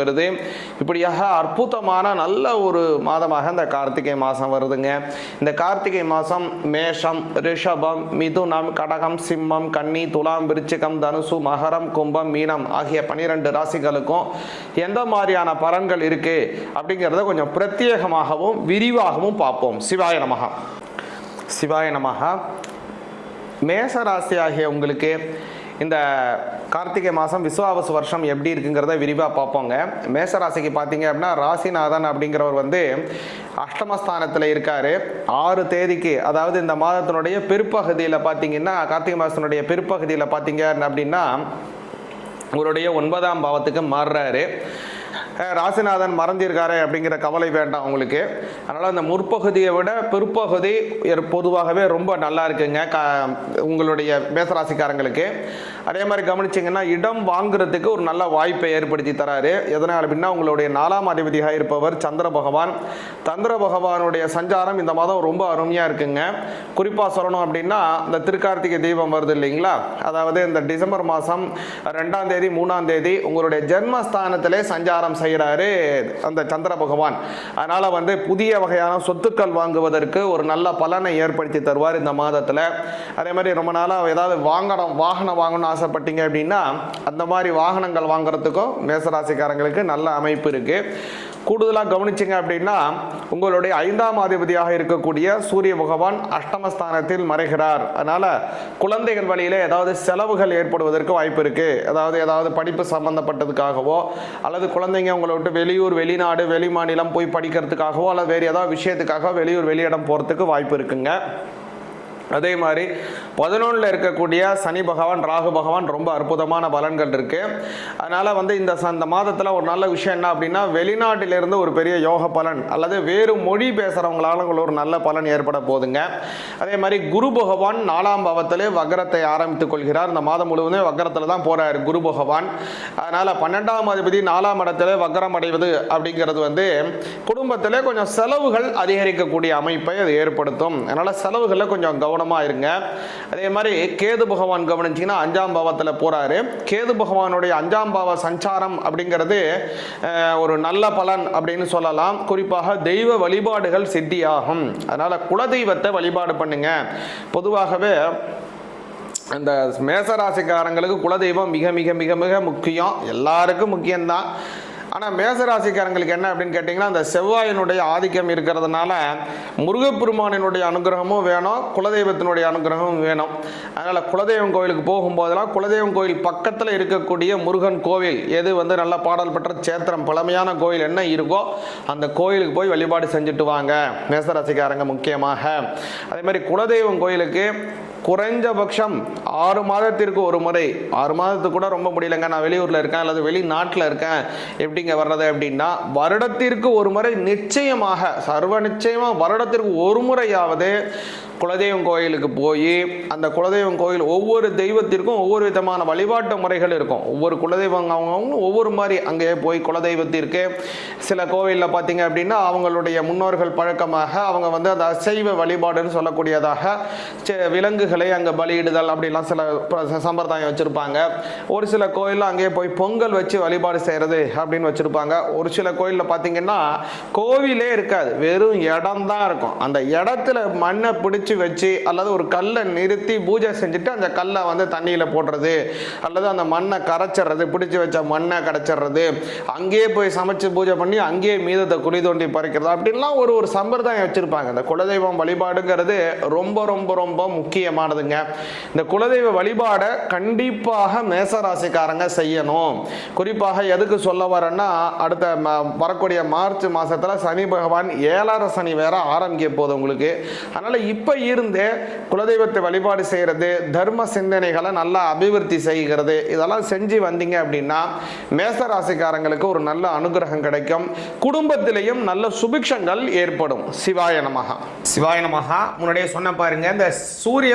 நடைபெறுது இப்படியாக அற்புதமான நல்ல ஒரு மாதமாக இந்த கார்த்திகை மாதம் வருதுங்க. இந்த கார்த்திகை மாதம் மேஷம் ரிஷபம் மிதுனம் கடகம் சிம்மம் கன்னி துலாம் விருச்சிகம் தனுசு மகரம் கும்பம் மீனம் ஆகிய பனிரெண்டு ராசிகளுக்கும் எந்த மாதிரியான பலன்கள் இருக்கு அப்படிங்கிறத கொஞ்சம் பிரத்யேகமாகவும் விரிவாகவும் பார்ப்போம். சிவாய நமகா சிவாய நமகா மேச ராசி ஆகிய உங்களுக்கு இந்த கார்த்திகை மாதம் விஸ்வாவசு வருஷம் எப்படி இருக்குங்கிறத விரிவாக பார்ப்போங்க. மேச ராசிக்கு பார்த்தீங்க அப்படின்னா ராசிநாதன் அப்படிங்கிறவர் வந்து அஷ்டமஸ்தானத்தில் இருக்கார். ஆறு தேதிக்கு அதாவது இந்த மாதத்தினுடைய பிற்பகுதியில் பார்த்தீங்கன்னா கார்த்திகை மாதத்தினுடைய பிற்பகுதியில் பார்த்தீங்க அப்படின்னா உங்களுடைய ஒன்பதாம் பாவத்துக்கு மாறுறாரு. ராசிநாதன் மறந்திருக்காரு அப்படிங்கிற கவலை வேண்டாம் உங்களுக்கு. அதனால் அந்த முற்பகுதியை விட பிற்பகுதி பொதுவாகவே ரொம்ப நல்லா இருக்குங்க. க உங்களுடைய மேசராசிக்காரங்களுக்கு அதே மாதிரி கவனிச்சிங்கன்னா இடம் வாங்குறதுக்கு ஒரு நல்ல வாய்ப்பை ஏற்படுத்தி தராரு. எதனால் அப்படின்னா உங்களுடைய நாலாம் அதிபதியாக இருப்பவர் சந்திர பகவான். சந்திர பகவானுடைய சஞ்சாரம் இந்த மாதம் ரொம்ப அருமையாக இருக்குங்க. குறிப்பாக சொல்லணும் அப்படின்னா இந்த திருக்கார்த்திகை தீபம் வருது இல்லைங்களா? அதாவது இந்த டிசம்பர் மாதம் ரெண்டாம் தேதி மூணாம் தேதி உங்களுடைய ஜென்மஸ்தானத்திலே சஞ்சாரம் செய்கிறாரு அந்த சந்திர பகவான். அதனால் வந்து புதிய வகையான சொத்துக்கள் வாங்குவதற்கு ஒரு நல்ல பலனை ஏற்படுத்தி தருவார் இந்த மாதத்தில். அதே மாதிரி ரொம்ப நாளாக ஏதாவது வாங்கணும் வாகனம் வாங்கணும் ஆசைப்பட்டீங்க அப்படின்னா அந்த மாதிரி வாகனங்கள் வாங்குறதுக்கும் மேசராசிக்காரங்களுக்கு நல்ல அமைப்பு இருக்குது கூடுதலாக கவனிச்சிங்க அப்படின்னா உங்களுடைய ஐந்தாம் அதிபதியாக இருக்கக்கூடிய சூரிய பகவான் அஷ்டமஸ்தானத்தில் மறைகிறார். அதனால் குழந்தைகள் வழியில் ஏதாவது செலவுகள் ஏற்படுவதற்கு வாய்ப்பு இருக்குது அதாவது ஏதாவது படிப்பு சம்மந்தப்பட்டதுக்காகவோ அல்லது குழந்தைங்க உங்களை விட்டு வெளியூர் வெளிநாடு வெளி மாநிலம் போய் படிக்கிறதுக்காகவோ அல்லது வேறு ஏதாவது விஷயத்துக்காக வெளியூர் வெளியிடம் போகிறதுக்கு வாய்ப்பு இருக்குங்க. அதே மாதிரி பதினொன்றில் இருக்கக்கூடிய சனி பகவான் ராகு பகவான் ரொம்ப அற்புதமான பலன்கள் இருக்கு. அதனால் வந்து இந்த அந்த மாதத்தில் ஒரு நல்ல விஷயம் என்ன அப்படின்னா வெளிநாட்டிலிருந்து ஒரு பெரிய யோக பலன் அல்லது வேறு மொழி பேசுகிறவங்களால ஒரு நல்ல பலன் ஏற்பட போகுதுங்க அதே மாதிரி குரு பகவான் நாலாம் பாவத்திலே வக்ரத்தை ஆரம்பித்துக் கொள்கிறார். இந்த மாதம் முழுவதும் வக்ரத்தில் தான் போகிறார் குரு பகவான். அதனால் பன்னெண்டாம் அதிபதி நாலாம் இடத்துல வக்ரம் அடைவது அப்படிங்கிறது வந்து குடும்பத்தில் கொஞ்சம் செலவுகள் அதிகரிக்கக்கூடிய அமைப்பை அது ஏற்படுத்தும். அதனால் செலவுகளில் கொஞ்சம் கவனம் கவனமாக இருங்க அதே மாதிரி கேது பகவான் கவனிச்சிங்கன்னா அஞ்சாம் பாவத்தில் போகிறாரு கேது பகவானுடைய அஞ்சாம் பாவ சஞ்சாரம் அப்படிங்கிறது ஒரு நல்ல பலன் அப்படின்னு சொல்லலாம். குறிப்பாக தெய்வ வழிபாடுகள் சித்தியாகும். அதனால் குலதெய்வத்தை வழிபாடு பண்ணுங்க. பொதுவாகவே அந்த மேசராசிக்காரங்களுக்கு குலதெய்வம் மிக மிக மிக மிக முக்கியம். எல்லாருக்கும் முக்கியம்தான். ஆனால் மேசராசிக்காரங்களுக்கு என்ன அப்படின்னு கேட்டிங்கன்னா அந்த செவ்வாயினுடைய ஆதிக்கம் இருக்கிறதுனால முருகப்பெருமானினுடைய அனுகிரகமும் வேணும் குலதெய்வத்தினுடைய அனுகிரகமும் வேணும். அதனால் குலதெய்வம் கோயிலுக்கு போகும்போதெல்லாம் குலதெய்வம் கோயில் பக்கத்தில் இருக்கக்கூடிய முருகன் கோவில் எது வந்து நல்ல பாடல் பெற்ற சேத்திரம் பழமையான கோயில் என்ன இருக்கோ அந்த கோயிலுக்கு போய் வழிபாடு செஞ்சுட்டு வாங்க மேசராசிக்காரங்க முக்கியமாக. அதே மாதிரி குலதெய்வம் கோயிலுக்கு குறைஞ்சபட்சம் ஆறு மாதத்திற்கு ஒரு முறை. ஆறு மாதத்துக்கு கூட ரொம்ப முடியலங்க. நான் வெளியூரில் இருக்கேன் அல்லது வெளிநாட்டில் இருக்கேன். எப்படிங்க வர்றது அப்படின்னா வருடத்திற்கு ஒரு முறை நிச்சயமாக சர்வ நிச்சயமாக வருடத்திற்கு ஒரு முறையாவது குலதெய்வம் கோயிலுக்கு போய் அந்த குலதெய்வம் கோயில் ஒவ்வொரு தெய்வத்திற்கும் ஒவ்வொரு விதமான வழிபாட்டு முறைகள் இருக்கும். ஒவ்வொரு குலதெய்வம் அவங்க ஒவ்வொரு மாதிரி அங்கே போய் குலதெய்வத்திற்கு. சில கோவிலில் பார்த்தீங்க அப்படின்னா அவங்களுடைய முன்னோர்கள் பழக்கமாக அவங்க வந்து அந்த அசைவ வழிபாடுன்னு சொல்லக்கூடியதாக விலங்கு விலங்குகளை அங்கே பலியிடுதல் அப்படிலாம் சில சம்பிரதாயம் வச்சுருப்பாங்க. ஒரு சில கோயிலில் அங்கேயே போய் பொங்கல் வச்சு வழிபாடு செய்கிறது அப்படின்னு வச்சுருப்பாங்க. ஒரு சில கோயிலில் பார்த்தீங்கன்னா கோவிலே இருக்காது. வெறும் இடம் தான் இருக்கும். அந்த இடத்துல மண்ணை பிடிச்சி வச்சு அல்லது ஒரு கல்லை நிறுத்தி பூஜை செஞ்சுட்டு அந்த கல்லை வந்து தண்ணியில் போடுறது அல்லது அந்த மண்ணை கரைச்சிடுறது பிடிச்சி வச்ச மண்ணை கரைச்சிடுறது அங்கேயே போய் சமைச்சு பூஜை பண்ணி அங்கேயே மீதத்தை குழி தோண்டி பறிக்கிறது அப்படின்லாம் ஒரு ஒரு சம்பிரதாயம் வச்சுருப்பாங்க. அந்த குலதெய்வம் வழிபாடுங்கிறது ரொம்ப ரொம்ப ரொம்ப முக்கியமாக முக்கியமானதுங்க இந்த குலதெய்வ வழிபாடை கண்டிப்பாக மேசராசிக்காரங்க செய்யணும். குறிப்பாக எதுக்கு சொல்ல வரேன்னா அடுத்த வரக்கூடிய மார்ச் மாசத்துல சனி பகவான் ஏழார சனி வேற ஆரம்பிக்க போகுது உங்களுக்கு. அதனால இப்ப இருந்தே குலதெய்வத்தை வழிபாடு செய்யறது தர்ம சிந்தனைகளை நல்லா அபிவிருத்தி செய்கிறது இதெல்லாம் செஞ்சு வந்தீங்க அப்படின்னா மேசராசிக்காரங்களுக்கு ஒரு நல்ல அனுகிரகம் கிடைக்கும். குடும்பத்திலையும் நல்ல சுபிக்ஷங்கள் ஏற்படும். சிவாய நமகா சிவாய நமகா முன்னாடியே சொன்ன பாருங்க இந்த சூரிய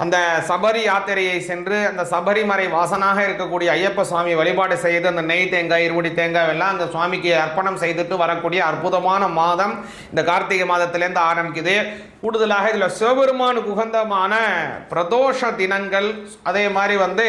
அந்த சபரி யாத்திரையை சென்று அந்த சபரிமலை வாசனாக இருக்கக்கூடிய ஐயப்ப சுவாமி வழிபாடு செய்து அந்த நெய் தேங்காய் இருமுடி தேங்காய் எல்லாம் அந்த சுவாமிக்கு அர்ப்பணம் செய்துட்டு வரக்கூடிய அற்புதமான மாதம் இந்த கார்த்திகை மாதத்திலேருந்து ஆரம்பிக்குது. கூடுதலாக இதில் சிவபெருமானுக்கு உகந்தமான பிரதோஷ தினங்கள் அதே மாதிரி வந்து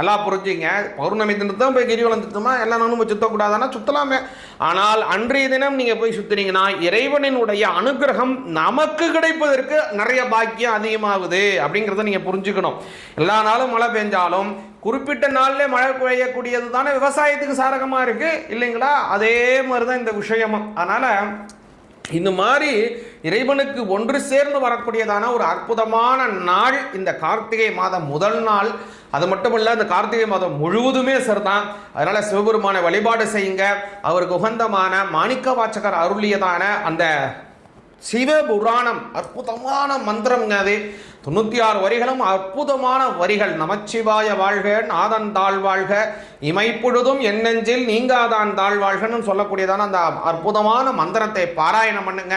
நல்லா புரிஞ்சுங்க. பௌர்ணமி தினத்தான் போய் கிரிவலம் சுத்தமா எல்லா நாளும் போய் சுத்தக்கூடாதுன்னா சுத்தலாமே. ஆனால் அன்றைய தினம் நீங்கள் போய் சுத்துனீங்கன்னா இறைவனினுடைய அனுகிரகம் நமக்கு கிடைப்பதற்கு நிறைய பாக்கியம் அதிகமாகுது அப்படிங்கிறத நீங்கள் புரிஞ்சுக்கணும். எல்லா நாளும் மழை பெஞ்சாலும் குறிப்பிட்ட நாளில் மழை பெய்யக்கூடியது தானே விவசாயத்துக்கு சாதகமாக இருக்கு? இல்லைங்களா? அதே மாதிரி தான் இந்த விஷயமும். அதனால் இந்த மாதிரி இறைவனுக்கு ஒன்று சேர்ந்து வரக்கூடியதான ஒரு அற்புதமான நாள் இந்த கார்த்திகை மாதம் முதல் நாள். அது மட்டும் இல்லை இந்த கார்த்திகை மாதம் முழுவதுமே சரிதான் அதனால் சிவபெருமானை வழிபாடு செய்யுங்க. அவருக்கு உகந்தமான மாணிக்க வாச்சகர் அருளியதான அந்த சிவபுராணம் அற்புதமான மந்திரம்ங்க அது. தொண்ணூற்றி ஆறு வரிகளும் அற்புதமான வரிகள். நமச்சிவாய வாழ்க நாதன் தாழ் வாழ்க. இமைப்பொழுதும் எண்ணெஞ்சில் நீங்காதான் தாழ்வாழ்கன்னு சொல்லக்கூடியதான அந்த அற்புதமான மந்திரத்தை பாராயணம் பண்ணுங்க.